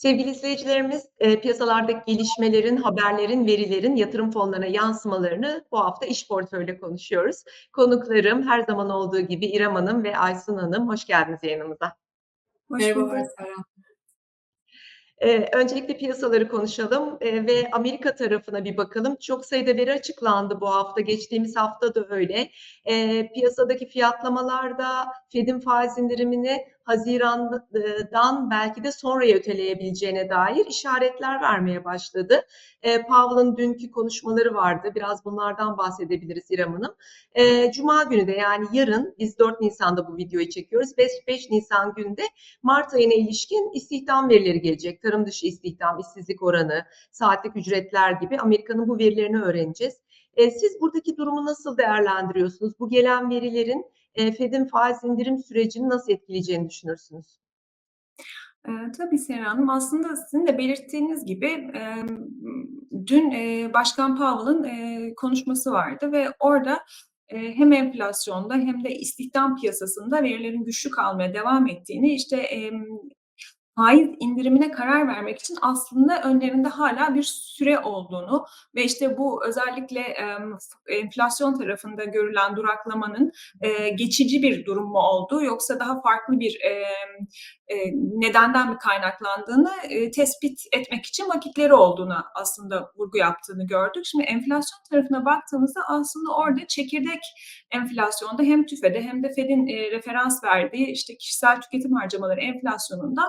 Sevgili izleyicilerimiz, eee, piyasalardaki gelişmelerin, haberlerin, verilerin yatırım fonlarına yansımalarını bu hafta iş portföyle konuşuyoruz. Konuklarım her zaman olduğu gibi İrem Hanım ve Aysun Hanım. Hoş geldiniz yayınımıza. Hoş Merhabalar bulduk. Serap. Eee, öncelikle piyasaları konuşalım, eee, ve Amerika tarafına bir bakalım. Çok sayıda veri açıklandı bu hafta, geçtiğimiz hafta da öyle. Eee, piyasadaki fiyatlamalarda Fed'in faiz indirimini hazirandan belki de sonraya öteleyebileceğine dair işaretler vermeye başladı. Eee, Powell'ın dünkü konuşmaları vardı. Biraz bunlardan bahsedebiliriz İrem Hanım. Eee, Cuma günü de yani yarın, biz 4 Nisan'da bu videoyu çekiyoruz. 5, 5 Nisan günde Mart ayına ilişkin istihdam verileri gelecek. Tarım dışı istihdam, işsizlik oranı, saatlik ücretler gibi Amerika'nın bu verilerini öğreneceğiz. Eee, siz buradaki durumu nasıl değerlendiriyorsunuz? Bu gelen verilerin Fed'in faiz indirim sürecini nasıl etkileyeceğini düşünürsünüz? Eee, tabii Sera Hanım. Aslında sizin de belirttiğiniz gibi, emm, dün, eee, Başkan Powell'ın, eee, konuşması vardı ve orada, hem enflasyonda hem de istihdam piyasasında verilerin güçlü kalmaya devam ettiğini, işte, faiz indirimine karar vermek için aslında önlerinde hâlâ bir süre olduğunu ve işte bu özellikle, f enflasyon tarafında görülen duraklamanın, eee, geçici bir durum mu olduğu yoksa daha farklı bir, emm, eee, nedenden mi kaynaklandığını, eee, tespit etmek için vakitleri olduğunu aslında vurgu yaptığını gördük. Şimdi enflasyon tarafına baktığımızda aslında orada çekirdek enflasyonda hem TÜFE'de hem de Fed'in, eee, referans verdiği işte kişisel tüketim harcamaları enflasyonunda,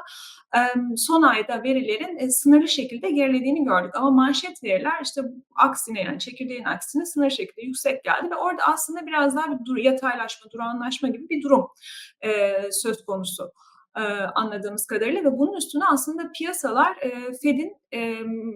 emm, son ayda verilerin, eee, sınırlı şekilde gerilediğini gördük. Ama manşet veriler işte aksine yani çekirdeğin aksine sınırlı şekilde yüksek geldi ve orada aslında biraz daha bir dur yataylaşma, durağanlaşma gibi bir durum, eee, söz konusu, eee, anladığımız kadarıyla. Ve bunun üstüne aslında piyasalar, eee, Fed'in, emm,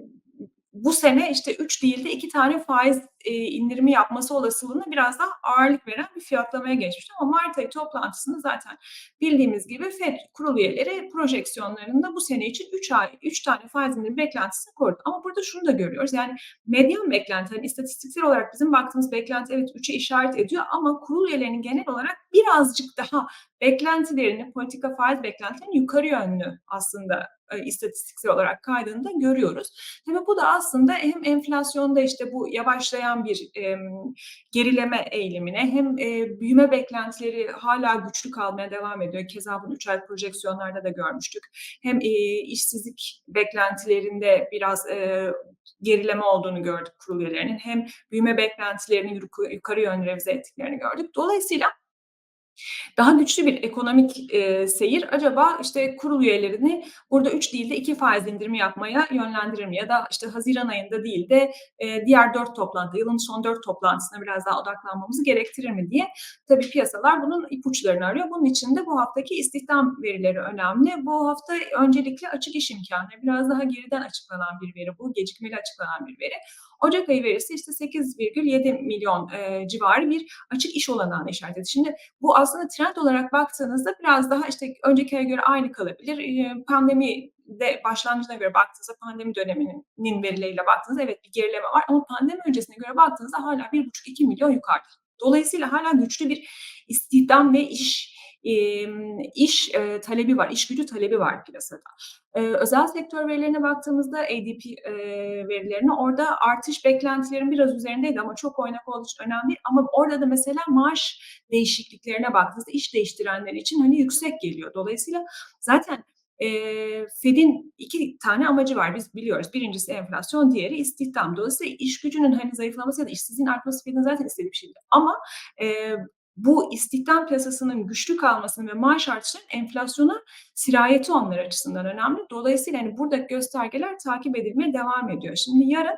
bu sene işte 3 değil de 2 tane faiz, eee, indirimi yapması olasılığına biraz daha ağırlık veren bir fiyatlamaya geçmişti ama mart ayı toplantısında zaten bildiğimiz gibi Fed kurul üyeleri projeksiyonlarında bu sene için 3 ay 3 tane faiz indirimi beklentisini korudu. Ama burada şunu da görüyoruz, yani medyan beklenti, hani istatistiksel olarak bizim baktığımız beklenti evet 3'e işaret ediyor ama kurul üyelerinin genel olarak birazcık daha beklentilerini, politika faiz beklentilerini yukarı yönlü aslında, eee, istatistiksel olarak kaydığını da görüyoruz. Tabii bu da aslında hem enflasyonda işte bu yavaşlayan bir, emm, gerileme eğilimine hem, eee, büyüme beklentileri hâlâ güçlü kalmaya devam ediyor. Keza bunu 3 aylık projeksiyonlarda da görmüştük. Hem, eee, işsizlik beklentilerinde biraz, eee, gerileme olduğunu gördük kurul üyelerinin hem büyüme beklentilerini yukarı yönlü revize ettiklerini gördük. Dolayısıyla daha güçlü bir ekonomik, eee, seyir acaba işte kurul üyelerini burada 3 değil de 2 faiz indirimi yapmaya yönlendirir mi? Ya da işte haziran ayında değil de, eee, diğer 4 toplantı, yılın son 4 toplantısına biraz daha odaklanmamızı gerektirir mi diye tabii piyasalar bunun ipuçlarını arıyor. Bunun için de bu haftaki istihdam verileri önemli. Bu hafta öncelikle açık iş imkânları, biraz daha geriden açıklanan bir veri bu, gecikmeli açıklanan bir veri. Ocak ayı verisi işte 8,7 milyon, eee, civarı bir açık iş olanağına işaret ediyor. Şimdi bu aslında trend olarak baktığınızda biraz daha işte önceki aya göre aynı kalabilir. Eee, pandemide başlangıcına göre baktığınızda pandemi döneminin verileriyle baktığınızda evet bir gerileme var ama pandemi öncesine göre baktığınızda hâlâ 1,5-2 milyon yukarıda. Dolayısıyla hâlâ güçlü bir istihdam ve iş, emm, iş, talebi var, iş gücü talebi var piyasada. Özel sektör verilerine baktığımızda ADP, eee, verilerine orada artış beklentilerin biraz üzerindeydi ama çok oynak olduğu için önemli değil ama orada da mesela maaş değişikliklerine baktığınızda iş değiştirenler için hani yüksek geliyor. Dolayısıyla zaten, Fed'in 2 tane amacı var, biz biliyoruz. 1'incisi enflasyon, diğeri istihdam. Dolayısıyla iş gücünün hani zayıflaması ya da işsizliğin artması Fed'in zaten istediği bir şeydi ama, bu istihdam piyasasının güçlü kalmasının ve maaş artışlarının enflasyona sirayeti onlar açısından önemli. Dolayısıyla hani buradaki göstergeler takip edilmeye devam ediyor. Şimdi yarın,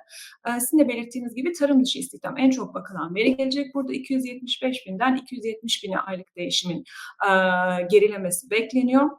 eee, sizin de belirttiğiniz gibi tarım dışı istihdam en çok bakılan veri gelecek. Burada 275.000'den 270.000'e aylık değişimin, eee, gerilemesi bekleniyor.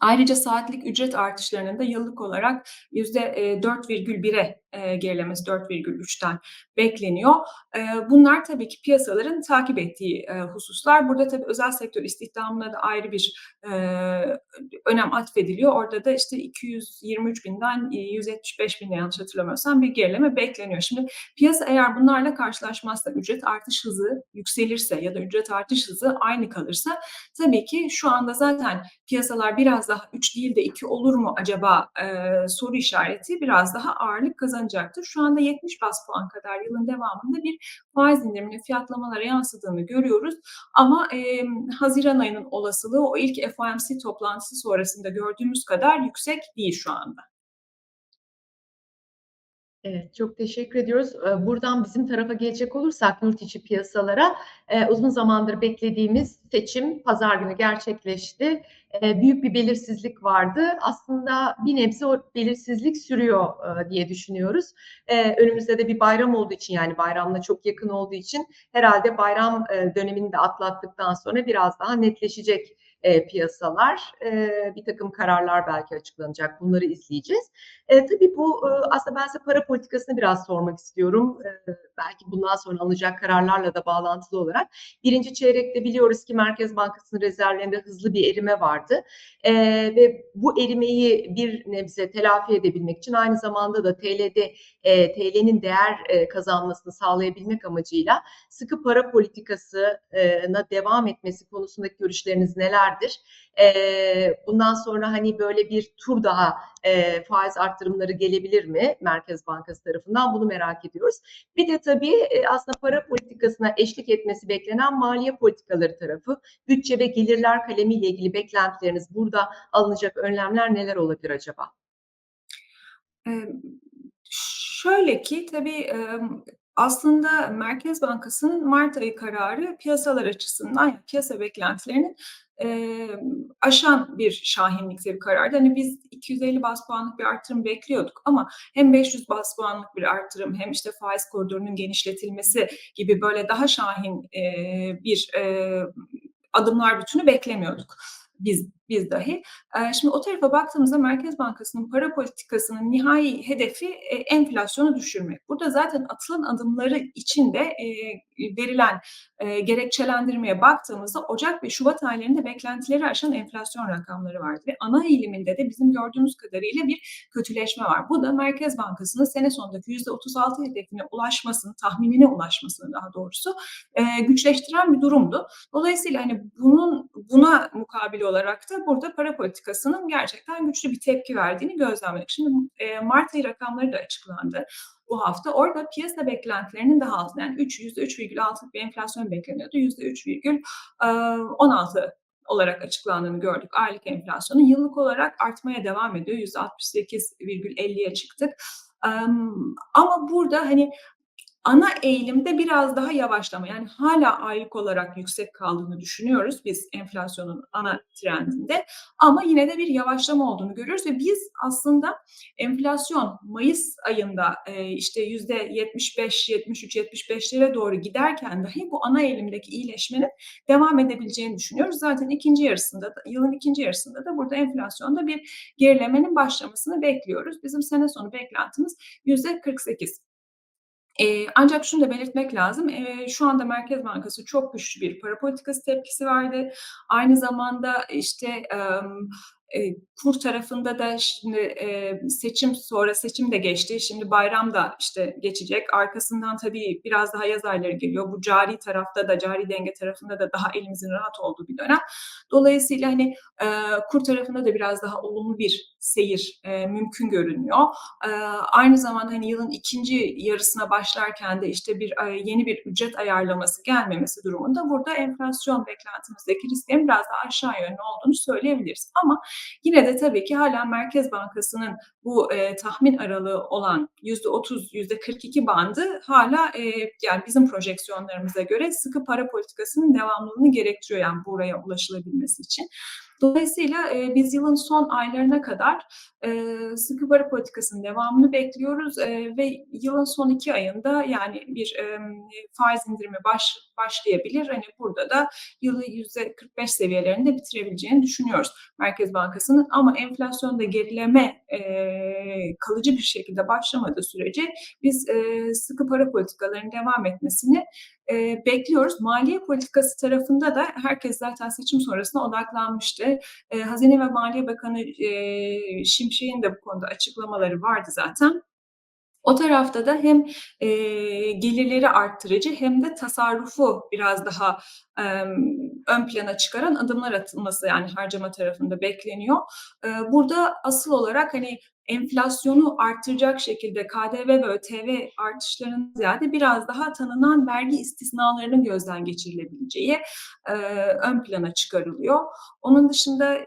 Ayrıca saatlik ücret artışlarının da yıllık olarak yüzde, eee, 4,1'e, eee, gerilemesi 4,3'ten bekleniyor. Eee, bunlar tabii ki piyasaların takip ettiği, eee, hususlar. Burada tabii özel sektör istihdamına da ayrı bir, eee, önem atfediliyor. Orada da işte 223.000'den, eee, 175.000'e yanlış hatırlamıyorsam bir gerileme bekleniyor. Şimdi piyasa eğer bunlarla karşılaşmazsa, ücret artış hızı yükselirse ya da ücret artış hızı aynı kalırsa tabii ki şu anda zaten piyasalar biraz daha 3 değil de 2 olur mu acaba, soru işareti biraz daha ağırlık kazanacaktır. Şu anda 70 bas puan kadar yılın devamında bir faiz indiriminin fiyatlamalara yansıdığını görüyoruz ama, emm, haziran ayının olasılığı o ilk FOMC toplantısı sonrasında gördüğümüz kadar yüksek değil şu anda. Evet, çok teşekkür ediyoruz. Eee, buradan bizim tarafa gelecek olursak yurt içi piyasalara, eee, uzun zamandır beklediğimiz seçim pazar günü gerçekleşti. Eee, büyük bir belirsizlik vardı. Aslında bir nebze o belirsizlik sürüyor, eee, diye düşünüyoruz. Önümüzde de bir bayram olduğu için, yani bayramla çok yakın olduğu için herhâlde bayram, dönemini de atlattıktan sonra biraz daha netleşecek, eee, piyasalar. Eee, birtakım kararlar belki açıklanacak. Bunları izleyeceğiz. Eee, tabii bu, ııı, aslında ben size para politikasını biraz sormak istiyorum. Eee, belki bundan sonra alınacak kararlarla da bağlantılı olarak. 1. çeyrekte biliyoruz ki Merkez Bankası'nın rezervlerinde hızlı bir erime vardı. Eee, ve bu erimeyi bir nebze telafi edebilmek için aynı zamanda da TL'de, eee, TL'nin değer, eee, kazanmasını sağlayabilmek amacıyla sıkı para politikası eee, na devam etmesi konusundaki görüşleriniz nelerdir? Eee, bundan sonra, hani, böyle bir tur daha, faiz arttırımları gelebilir mi Merkez Bankası tarafından? Bunu merak ediyoruz. Bir de tabii, aslında para politikasına eşlik etmesi beklenen maliye politikaları tarafı. Bütçe ve gelirler kalemiyle ilgili beklentileriniz, burada alınacak önlemler neler olabilir acaba? Şöyle ki, tabii, aslında Merkez Bankası'nın mart ayı kararı piyasalar açısından, ya piyasa beklentilerini, emm, aşan bir şahinlikte bir karardı. Hani, biz 250 bas puanlık bir artırım bekliyorduk ama hem 500 bas puanlık bir artırım hem, işte, faiz koridorunun genişletilmesi gibi böyle daha şahin, eee, bir, eee, adımlar bütünü beklemiyorduk biz biz dahi. Eee, şimdi o tarafa baktığımızda Merkez Bankası'nın para politikasının nihai hedefi, eee, enflasyonu düşürmek. Burada zaten atılan adımları içinde, eee, verilen, eee, gerekçelendirmeye baktığımızda ocak ve şubat aylarında beklentileri aşan enflasyon rakamları vardı ve ana eğiliminde de bizim gördüğümüz kadarıyla bir kötüleşme var. Bu da Merkez Bankası'nın sene sonundaki %36 hedefine ulaşmasını, tahminine ulaşmasını daha doğrusu, güçleştiren bir durumdu. Dolayısıyla, hani, bunun buna mukabil olarak da burada para politikasının gerçekten güçlü bir tepki verdiğini gözlemledik. Şimdi, eee, mart ayı rakamları da açıklandı bu hafta. Orada piyasa beklentilerinin daha altında, yani üç %3,6'lık bir enflasyon bekleniyordu. %3 virgül, eee, 16 olarak açıklandığını gördük aylık enflasyonun. Yıllık olarak artmaya devam ediyor. %68,50'ye çıktık. Ama burada, hani, ana eğilimde biraz daha yavaşlama, yani hâlâ aylık olarak yüksek kaldığını düşünüyoruz biz enflasyonun ana trendinde ama yine de bir yavaşlama olduğunu görüyoruz ve biz aslında enflasyon mayıs ayında, eee, işte %75, 73, 75'lere doğru giderken dahi bu ana eğilimdeki iyileşmenin devam edebileceğini düşünüyoruz. Zaten 2. yarısında da yılın 2. yarısında da burada enflasyonda bir gerilemenin başlamasını bekliyoruz. Bizim sene sonu beklentimiz %48. Eee, ancak şunu da belirtmek lazım. Eee, şu anda Merkez Bankası çok güçlü bir para politikası tepkisi verdi. Aynı zamanda, işte, emm, kur tarafında da şimdi, eee, seçim sonra seçim de geçti. Şimdi bayram da, işte, geçecek. Arkasından tabii biraz daha yaz ayları geliyor. Bu cari tarafta da, cari denge tarafında da daha elimizin rahat olduğu bir dönem. Dolayısıyla, hani, eee, kur tarafında da biraz daha olumlu bir seyir, mümkün görünüyor. Aynı zamanda, hani, yılın 2. yarısına başlarken de, işte, bir, yeni bir ücret ayarlaması gelmemesi durumunda burada enflasyon beklentimizdeki risklerin biraz daha aşağı yönlü olduğunu söyleyebiliriz. Ama yine de tabii ki hâlâ Merkez Bankası'nın bu, eee, tahmin aralığı olan %30, %42 bandı hâlâ, eee, yani bizim projeksiyonlarımıza göre sıkı para politikasının devamlılığını gerektiriyor, yani buraya ulaşılabilmesi için. Dolayısıyla, eee, biz yılın son aylarına kadar, eee, sıkı para politikasının devamını bekliyoruz, eee, ve yılın son 2 ayında, yani, bir, emm, faiz indirimi baş başlayabilir. Hani, burada da yılı %45 seviyelerinde bitirebileceğini düşünüyoruz Merkez Bankası'nın ama enflasyonda gerileme, eee, kalıcı bir şekilde başlamadığı sürece biz, eee, sıkı para politikalarının devam etmesini, eee, bekliyoruz. Maliye politikası tarafında da herkes zaten seçim sonrasına odaklanmıştı. Eee, Hazine ve Maliye Bakanı, eee, Şimşek'in de bu konuda açıklamaları vardı zaten. O tarafta da hem, eee, gelirleri arttırıcı hem de tasarrufu biraz daha, ön plana çıkaran adımlar atılması, yani, harcama tarafında bekleniyor. Burada asıl olarak, hani, enflasyonu arttıracak şekilde KDV ve ÖTV artışlarından ziyade biraz daha tanınan vergi istisnalarının gözden geçirilebileceği, ön plana çıkarılıyor. Onun dışında,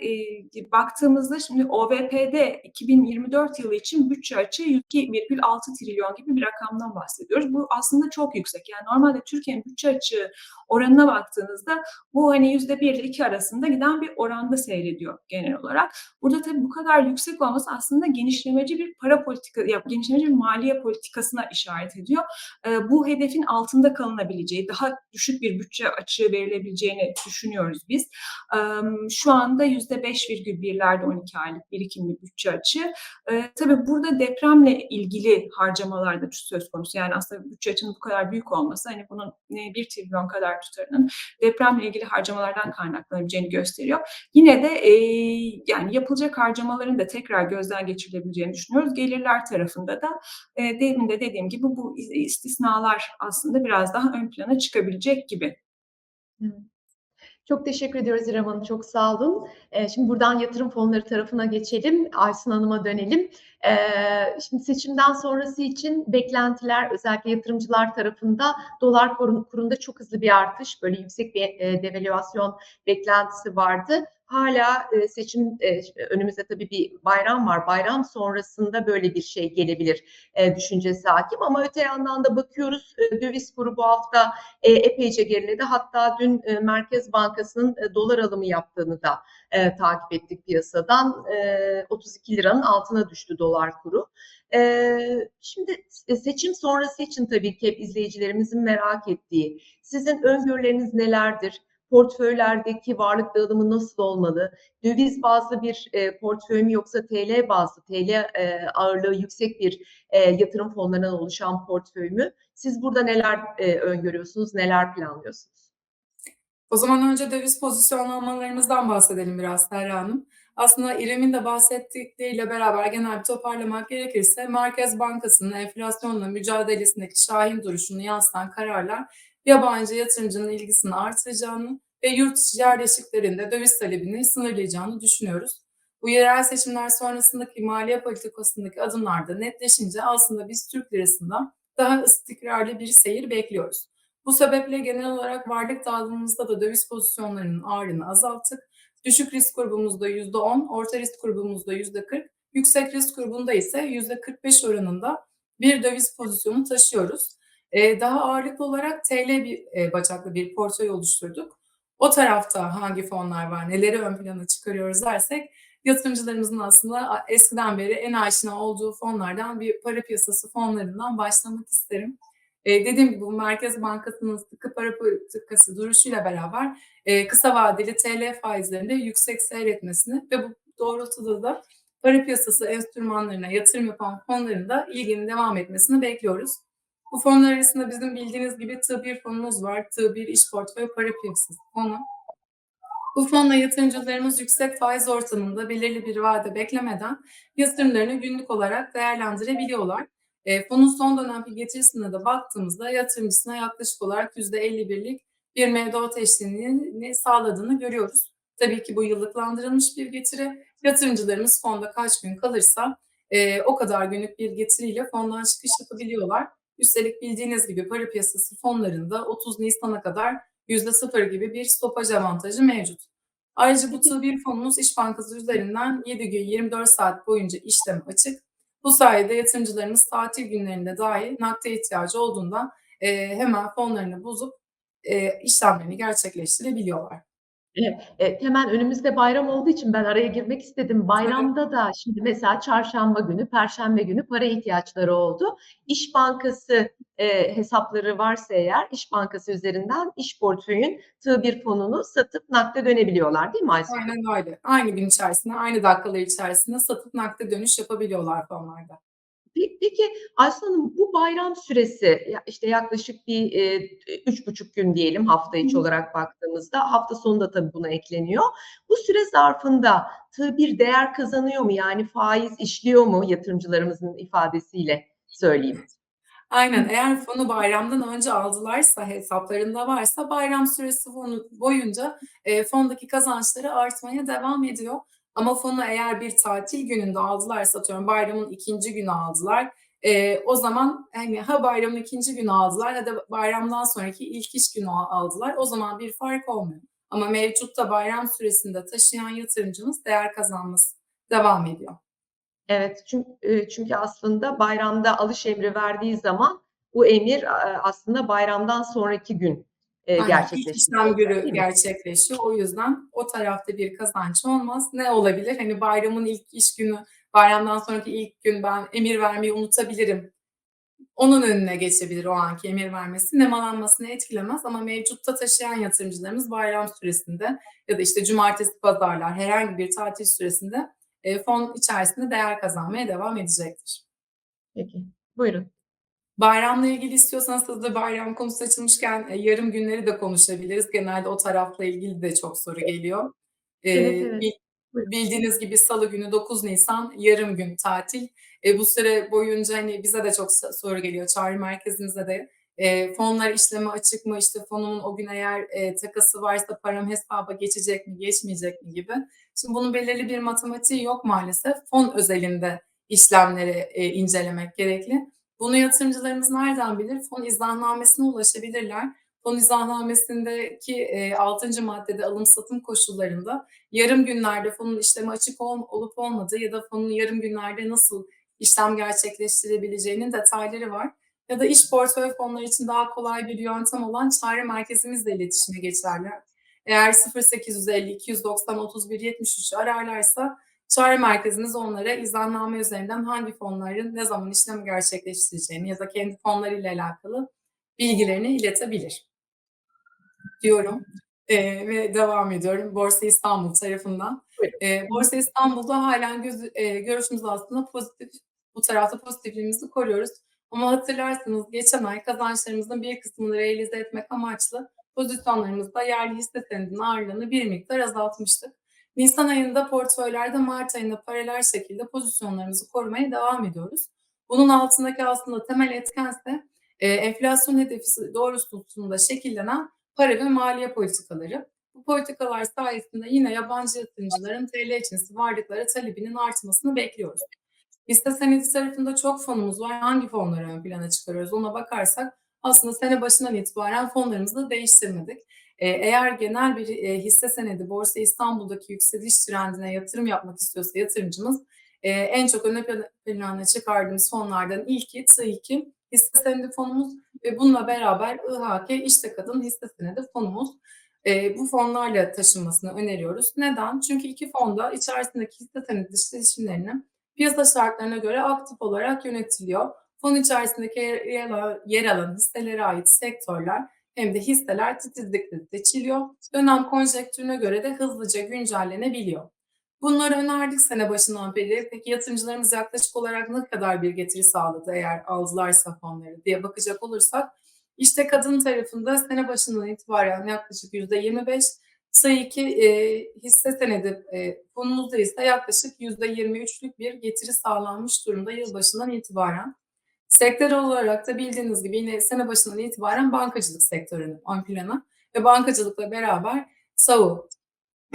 baktığımızda şimdi OVP'de 2024 yılı için bütçe açığı $2,6 trilyon gibi bir rakamdan bahsediyoruz. Bu aslında çok yüksek. Yani, normalde Türkiye'nin bütçe açığı oranına baktığınızda bu, hani, %1 ile 2 arasında giden bir oranda seyrediyor genel olarak. Burada tabii bu kadar yüksek olması aslında genişlemeci bir para politika ya, genişlemeci bir maliye politikasına işaret ediyor. Eee, bu hedefin altında kalınabileceği, daha düşük bir bütçe açığı verilebileceğini düşünüyoruz biz. Emm, şu anda %5,1'lerde 12 aylık birikimli bütçe açığı. Eee, tabii burada depremle ilgili harcamalar da söz konusu. Yani, aslında bütçe açığının bu kadar büyük olması, hani, bunun, 1 trilyon kadar tutarının depremle ilgili harcamalardan kaynaklanabileceğini gösteriyor. Yine de, eee, yani, yapılacak harcamaların da tekrar gözden geçirilebileceğini düşünüyoruz. Gelirler tarafında da, eee, demin de dediğim gibi bu is istisnalar aslında biraz daha ön plana çıkabilecek gibi. Evet. Çok teşekkür ediyoruz İrem Hanım, çok sağ olun. Eee, şimdi buradan yatırım fonları tarafına geçelim. Aysun Hanım'a dönelim. Eee, şimdi seçimden sonrası için beklentiler özellikle yatırımcılar tarafında dolar kurun kurunda çok hızlı bir artış, böyle yüksek bir, eee, devalüasyon beklentisi vardı. Hâlâ, eee, seçim, eee, önümüzde tabii bir bayram var. Bayram sonrasında böyle bir şey gelebilir, eee, düşüncesi hâkim ama öte yandan da bakıyoruz, eee, döviz kuru bu hafta, eee, epeyce geriledi. Hatta dün, eee, Merkez Bankası'nın, eee, dolar alımı yaptığını da, eee, takip ettik piyasadan. Eee, 32 liranın altına düştü dolar kuru. Eee, şimdi s seçim sonrası için tabii ki hep izleyicilerimizin merak ettiği, sizin öngörüleriniz nelerdir? Portföylerdeki varlık dağılımı nasıl olmalı? Döviz bazlı bir, eee, portföy mü yoksa TL bazlı, TL, eee, ağırlığı yüksek bir, eee, yatırım fonlarından oluşan portföy mü? Siz burada neler, eee, öngörüyorsunuz, neler planlıyorsunuz? O zaman önce döviz pozisyonlamalarımızdan bahsedelim biraz Serra Hanım. Aslında İrem'in de bahsettikleriyle beraber genel bir toparlamak gerekirse Merkez Bankası'nın enflasyonla mücadelesindeki şahin duruşunu yansıtan kararlar yabancı yatırımcının ilgisini artıracağını ve yurt dışı yerleşiklerinde döviz talebini sınırlayacağını düşünüyoruz. Bu yerel seçimler sonrasındaki maliye politikasındaki adımlar da netleşince aslında biz Türk lirasında daha istikrarlı bir seyir bekliyoruz. Bu sebeple genel olarak varlık dağılımımızda da döviz pozisyonlarının ağırlığını azalttık. Düşük risk grubumuzda %10, orta risk grubumuzda %40, yüksek risk grubunda ise %45 oranında bir döviz pozisyonu taşıyoruz. Eee, daha ağırlıklı olarak TL bir, eee, bacaklı bir portföy oluşturduk. O tarafta hangi fonlar var, neleri ön plana çıkarıyoruz dersek, yatırımcılarımızın aslında eskiden beri en aşina olduğu fonlardan bir para piyasası fonlarından başlamak isterim. Eee, dediğim gibi bu Merkez Bankası'nın sıkı para politikası duruşuyla beraber, eee, kısa vadeli TL faizlerinde yüksek seyretmesini ve bu doğrultuda da para piyasası enstrümanlarına yatırım yapan fonların da ilginin devam etmesini bekliyoruz. Bu fonlar arasında bizim bildiğiniz gibi Tığ1 fonumuz var. Tığ1 İş Portföy Para Piyasası Fonu. Bu fonla yatırımcılarımız yüksek faiz ortamında belirli bir vade beklemeden yatırımlarını günlük olarak değerlendirebiliyorlar. Eee, fonun son dönemki getirisine de baktığımızda yatırımcısına yaklaşık olarak %51'lik bir mevduat eşliğini sağladığını görüyoruz. Tabii ki bu yıllıklandırılmış bir getiri. Yatırımcılarımız fonda kaç gün kalırsa, eee, o kadar günlük bir getiriyle fondan çıkış yapabiliyorlar. Üstelik bildiğiniz gibi para piyasası fonlarında 30 Nisan'a kadar %0 gibi bir stopaj avantajı mevcut. Ayrıca bu Tığ1 fonumuz İş Bankası üzerinden 7 gün 24 saat boyunca işleme açık. Bu sayede yatırımcılarımız tatil günlerinde dahi nakde ihtiyacı olduğunda, eee, hemen fonlarını bozup, eee, işlemlerini gerçekleştirebiliyorlar. Evet, hemen önümüzde bayram olduğu için ben araya girmek istedim. Bayramda da şimdi mesela çarşamba günü, perşembe günü para ihtiyaçları oldu. İş Bankası e, hesapları varsa eğer İş Bankası üzerinden iş portföyün tığ bir fonunu satıp nakde dönebiliyorlar değil mi Aysun? Aynen öyle. Aynı gün içerisinde, aynı dakikalar içerisinde satıp nakde dönüş yapabiliyorlar fonlarda. Pe- Peki Aysun Hanım bu bayram süresi işte yaklaşık bir e, üç buçuk gün diyelim hafta içi Hı olarak baktığımızda hafta sonu da tabii buna ekleniyor. Bu süre zarfında tığ bir değer kazanıyor mu? Yani faiz işliyor mu yatırımcılarımızın ifadesiyle söyleyeyim. Aynen. Eğer fonu bayramdan önce aldılarsa, hesaplarında varsa bayram süresi boyunca e, fondaki kazançları artmaya devam ediyor. Ama fonu eğer bir tatil gününde aldılarsa, atıyorum bayramın ikinci günü aldılar, e, o zaman hani ha bayramın ikinci günü aldılar ya da bayramdan sonraki ilk iş günü al- aldılar. O zaman bir fark olmuyor. Ama mevcutta bayram süresinde taşıyan yatırımcımız değer kazanması devam ediyor. Evet çünkü, e, çünkü aslında bayramda alış emri verdiği zaman bu emir e, aslında bayramdan sonraki gün e. İlk gerçekleşiyor. işlem günü gerçekleşiyor. O yüzden o tarafta bir kazanç olmaz. Ne olabilir? Hani bayramın ilk iş günü, bayramdan sonraki ilk gün ben emir vermeyi unutabilirim. Onun önüne geçebilir o anki emir vermesi. Nemalanmasını etkilemez ama mevcutta taşıyan yatırımcılarımız bayram süresinde ya da işte cumartesi, pazarlar herhangi bir tatil süresinde e, fon içerisinde değer kazanmaya devam edecektir. Peki buyurun. Bayramla ilgili istiyorsanız hızlı bayram konusu açılmışken e, yarım günleri de konuşabiliriz. Genelde o tarafla ilgili de çok soru geliyor. E, Evet, evet. bildiğiniz gibi Salı günü 9 Nisan yarım gün tatil. E, bu süre boyunca hani bize de çok so- soru geliyor. Çağrı merkezimize de e, fonlar işleme açık mı? İşte fonumun o gün eğer e, takası varsa param hesaba geçecek mi, geçmeyecek mi gibi. Şimdi bunun belirli bir matematiği yok maalesef. Fon özelinde işlemleri e, incelemek gerekli. Bunu yatırımcılarımız nereden bilir? Fon izahnamesine ulaşabilirler. Fon izahnamesindeki e, 6. maddede alım satım koşullarında yarım günlerde fonun işlemi açık ol, olup olmadığı ya da fonun yarım günlerde nasıl işlem gerçekleştirebileceğinin detayları var. Ya da iş portföy fonları için daha kolay bir yöntem olan çağrı merkezimizle iletişime geçerler. Eğer 0850 290 31 73 ararlarsa Çağrı merkezimiz onlara izahname üzerinden hangi fonların ne zaman işlem gerçekleştireceğini ya da kendi fonlarıyla alakalı bilgilerini iletebilir diyorum Ee, ve devam ediyorum Borsa İstanbul tarafından. Ee, Borsa İstanbul'da halen göz, e, görüşümüz aslında pozitif. Bu tarafta pozitifliğimizi koruyoruz. Ama hatırlarsanız geçen ay kazançlarımızın bir kısmını realize etmek amaçlı pozisyonlarımızda yerli hisse senedinin ağırlığını bir miktar azaltmıştık. Nisan ayında portföylerde Mart ayında paralel şekilde pozisyonlarımızı korumaya devam ediyoruz. Bunun altındaki aslında temel etkense e, enflasyon hedefi doğrultusunda şekillenen para ve maliye politikaları. Bu politikalar sayesinde yine yabancı yatırımcıların TL cinsi varlıklara talebinin artmasını bekliyoruz. Hisse senedi tarafında çok fonumuz var. Hangi fonları ön plana çıkarıyoruz ona bakarsak aslında sene başından itibaren fonlarımızı değiştirmedik. Ee, eğer genel bir e, hisse senedi Borsa İstanbul'daki yükseliş trendine yatırım yapmak istiyorsa yatırımcımız e, en çok öne plana çıkardığımız fonlardan ilki Tİ2 hisse senedi fonumuz ve bununla beraber İHK İşte Kadın hisse senedi fonumuz. E, bu fonlarla taşınmasını öneriyoruz. Neden? Çünkü iki fonda içerisindeki hisse senedi değişimlerini piyasa şartlarına göre aktif olarak yönetiliyor. Fon içerisindeki yer, yer alan hisselere ait sektörler hem de hisseler titizlikle seçiliyor. Dönem konjektürüne göre de hızlıca güncellenebiliyor. Bunları önerdik sene başından beri. Peki yatırımcılarımız yaklaşık olarak ne kadar bir getiri sağladı eğer aldılarsa fonları diye bakacak olursak işte kadın tarafında sene başından itibaren yaklaşık %25, sayı 2 e, hisse senedi e, fonumuzda ise yaklaşık %23'lük bir getiri sağlanmış durumda yılbaşından itibaren. Sektör olarak da bildiğiniz gibi yine sene başından itibaren bankacılık sektörünün ön plana ve bankacılıkla beraber SAU,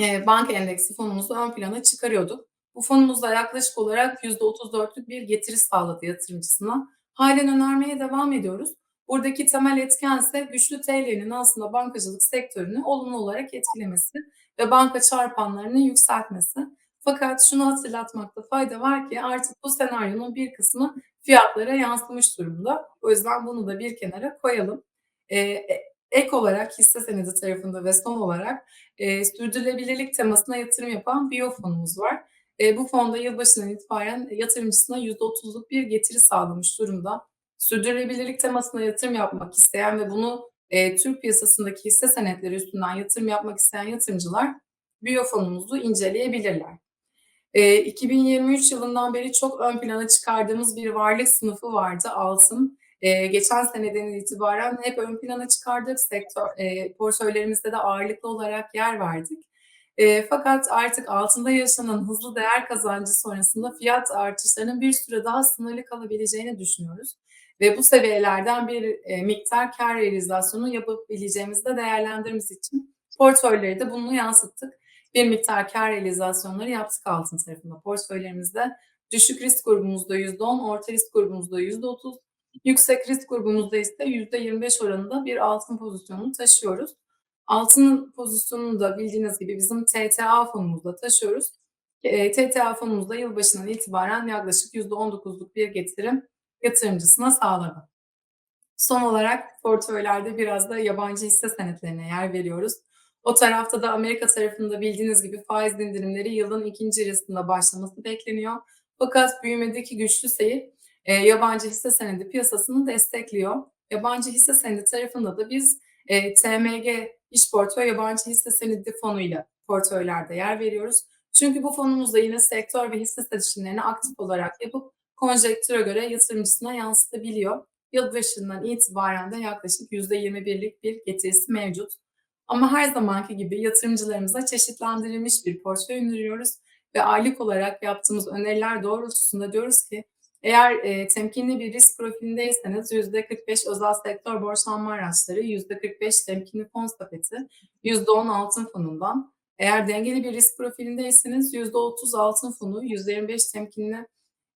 e, banka endeksi fonumuzu ön plana çıkarıyorduk. Bu fonumuzda yaklaşık olarak %34'lük bir getiri sağladı yatırımcısına. Halen önermeye devam ediyoruz. Buradaki temel etken ise güçlü TL'nin aslında bankacılık sektörünü olumlu olarak etkilemesi ve banka çarpanlarını yükseltmesi. Fakat şunu hatırlatmakta fayda var ki artık bu senaryonun bir kısmı fiyatlara yansımış durumda. O yüzden bunu da bir kenara koyalım. Ee, ek olarak hisse senedi tarafında ve son olarak e, sürdürülebilirlik temasına yatırım yapan biyo fonumuz var. E, bu fonda yılbaşından itibaren yatırımcısına %30'luk bir getiri sağlamış durumda. Sürdürülebilirlik temasına yatırım yapmak isteyen ve bunu e, Türk piyasasındaki hisse senetleri üstünden yatırım yapmak isteyen yatırımcılar biyo fonumuzu inceleyebilirler. E, 2023 yılından beri çok ön plana çıkardığımız bir varlık sınıfı vardı altın. E, geçen seneden itibaren hep ön plana çıkardık. Sektör e, portföylerimizde de ağırlıklı olarak yer verdik. E, fakat artık altında yaşanan hızlı değer kazancı sonrasında fiyat artışlarının bir süre daha sınırlı kalabileceğini düşünüyoruz. Ve bu seviyelerden bir e, miktar kar realizasyonu yapabileceğimizi de değerlendirmemiz için portföyleri de bunu yansıttık. Bir miktar kar realizasyonları yaptık altın tarafında portföylerimizde. Düşük risk grubumuzda %10, orta risk grubumuzda %30, yüksek risk grubumuzda ise %25 oranında bir altın pozisyonunu taşıyoruz. Altının pozisyonunu da bildiğiniz gibi bizim TTA fonumuzda taşıyoruz. E, TTA fonumuzda yılbaşından itibaren yaklaşık %19'luk bir getirim yatırımcısına sağladı. Son olarak portföylerde biraz da yabancı hisse senetlerine yer veriyoruz. O tarafta da Amerika tarafında bildiğiniz gibi faiz indirimleri yılın ikinci yarısında başlaması bekleniyor. Fakat büyümedeki güçlü seyir e, yabancı hisse senedi piyasasını destekliyor. Yabancı hisse senedi tarafında da biz e, TMG iş portföy yabancı hisse senedi fonuyla portföylerde yer veriyoruz. Çünkü bu fonumuzda yine sektör ve hisse seçimlerini aktif olarak yapıp konjektüre göre yatırımcısına yansıtabiliyor. Yılbaşından itibaren de yaklaşık %21'lik bir getirisi mevcut. Ama her zamanki gibi yatırımcılarımıza çeşitlendirilmiş bir portföy öneriyoruz ve aylık olarak yaptığımız öneriler doğrultusunda diyoruz ki eğer e, temkinli bir risk profilindeyseniz %45 özel sektör borçlanma araçları, %45 temkinli fon sepeti, %10 altın fonundan. Eğer dengeli bir risk profilindeyseniz %30 altın fonu, %25 temkinli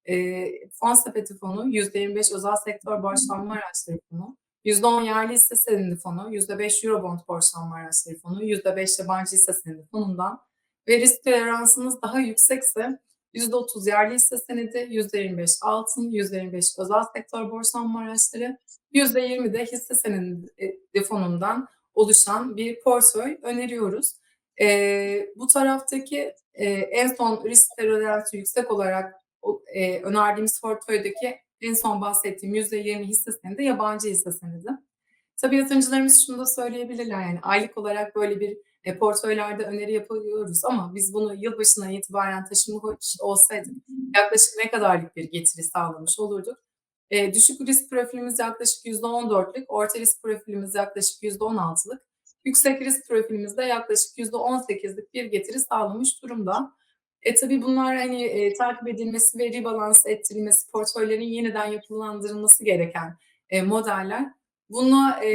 e, fon sepeti fonu, %25 özel sektör borçlanma araçları fonu, %10 yerli hisse senedi fonu, %5 Eurobond borçlanma araçları fonu, %5 yabancı hisse senedi fonundan ve risk toleransınız daha yüksekse %30 yerli hisse senedi, %25 altın, %25 özel sektör borçlanma araçları, %20 de hisse senedi fonundan oluşan bir portföy öneriyoruz. E, bu taraftaki e, en son risk toleransı yüksek olarak e, önerdiğimiz portföydeki en son bahsettiğim %20 hisse senedi yabancı hisse senedi. Tabii yatırımcılarımız şunu da söyleyebilirler yani aylık olarak böyle bir e, portföylerde öneri yapıyoruz ama biz bunu yılbaşından itibaren taşımış olsaydık yaklaşık ne kadarlık bir getiri sağlamış olurduk? E, düşük risk profilimiz yaklaşık %14'lük, orta risk profilimiz yaklaşık %16'lık, yüksek risk profilimizde yaklaşık %18'lik bir getiri sağlamış durumda. E tabii bunlar hani e, takip edilmesi ve rebalans ettirilmesi, portföylerin yeniden yapılandırılması gereken e, modeller. Buna e,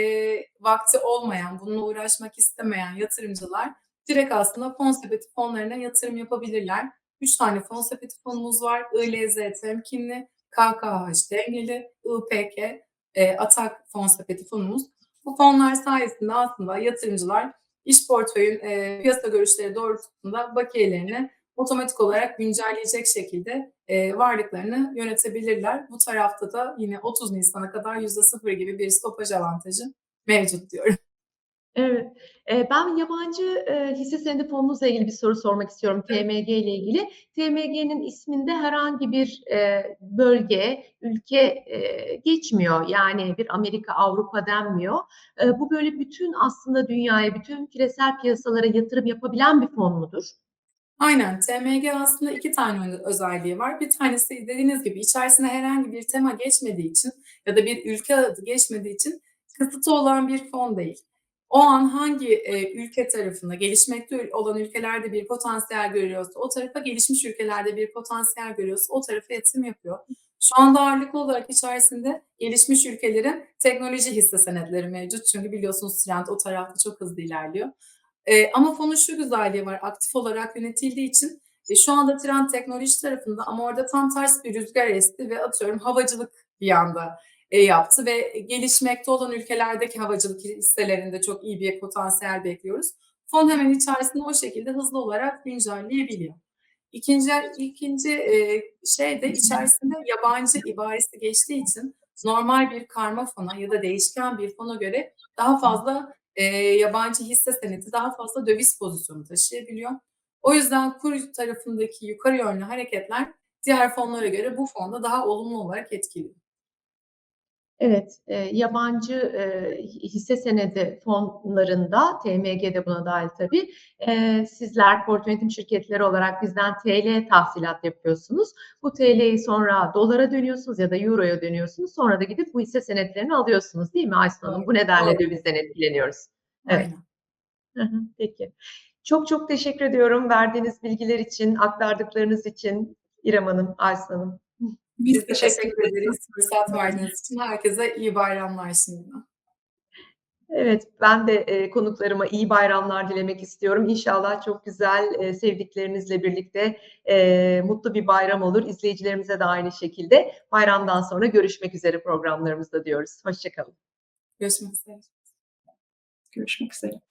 vakti olmayan, bununla uğraşmak istemeyen yatırımcılar direkt aslında fon sepeti fonlarına yatırım yapabilirler. Üç tane fon sepeti fonumuz var. ILZ temkinli, KKH dengeli, IPK e, atak fon sepeti fonumuz. Bu fonlar sayesinde aslında yatırımcılar iş portföyün e, piyasa görüşleri doğrultusunda bakiyelerini otomatik olarak güncelleyecek şekilde e, varlıklarını yönetebilirler. Bu tarafta da yine 30 Nisan'a kadar %0 gibi bir stopaj avantajı mevcut diyorum. Evet. E, ben yabancı e, hisse senedi fonunuzla ilgili bir soru sormak istiyorum TMG ile ilgili. TMG'nin isminde herhangi bir e, bölge, ülke e, geçmiyor. Yani bir Amerika, Avrupa denmiyor. E, bu böyle bütün aslında dünyaya, bütün küresel piyasalara yatırım yapabilen bir fon mudur? Aynen. TMG aslında iki tane özelliği var. Bir tanesi dediğiniz gibi içerisine herhangi bir tema geçmediği için ya da bir ülke adı geçmediği için kısıtı olan bir fon değil. O an hangi e, ülke tarafında gelişmekte olan ülkelerde bir potansiyel görüyorsa o tarafa gelişmiş ülkelerde bir potansiyel görüyorsa o tarafa yatırım yapıyor. Şu anda ağırlıklı olarak içerisinde gelişmiş ülkelerin teknoloji hisse senetleri mevcut. Çünkü biliyorsunuz trend o tarafta çok hızlı ilerliyor. E, ama fonun şu güzelliği var aktif olarak yönetildiği için e, şu anda trend teknoloji tarafında ama orada tam ters bir rüzgar esti ve atıyorum havacılık bir anda e, yaptı ve gelişmekte olan ülkelerdeki havacılık hisselerinde çok iyi bir potansiyel bekliyoruz. Fon hemen içerisinde o şekilde hızlı olarak güncelleyebiliyor. İkinci, ikinci e, şey de içerisinde yabancı ibaresi geçtiği için normal bir karma fona ya da değişken bir fona göre daha fazla e, yabancı hisse senedi, daha fazla döviz pozisyonu taşıyabiliyor. O yüzden kur tarafındaki yukarı yönlü hareketler diğer fonlara göre bu fonda daha olumlu olarak etkili. Evet, e, yabancı e, hisse senedi fonlarında, TMG de buna dahil tabii, e, sizler portföy yönetim şirketleri olarak bizden TL tahsilat yapıyorsunuz. Bu TL'yi sonra dolara dönüyorsunuz ya da euroya dönüyorsunuz. Sonra da gidip bu hisse senetlerini alıyorsunuz değil mi Aysun Hanım? Bu nedenle dövizden etkileniyoruz. Evet. Aynen. Peki. Çok çok teşekkür ediyorum verdiğiniz bilgiler için, aktardıklarınız için İrem Hanım, Aysun Hanım. Biz teşekkür ederiz fırsat verdiğiniz için. Herkese iyi bayramlar şimdiden. Evet, ben de e, konuklarıma iyi bayramlar dilemek istiyorum. İnşallah çok güzel, e, sevdiklerinizle birlikte e, mutlu bir bayram olur. İzleyicilerimize de aynı şekilde bayramdan sonra görüşmek üzere programlarımızda diyoruz. Hoşçakalın. Görüşmek üzere. Görüşmek üzere.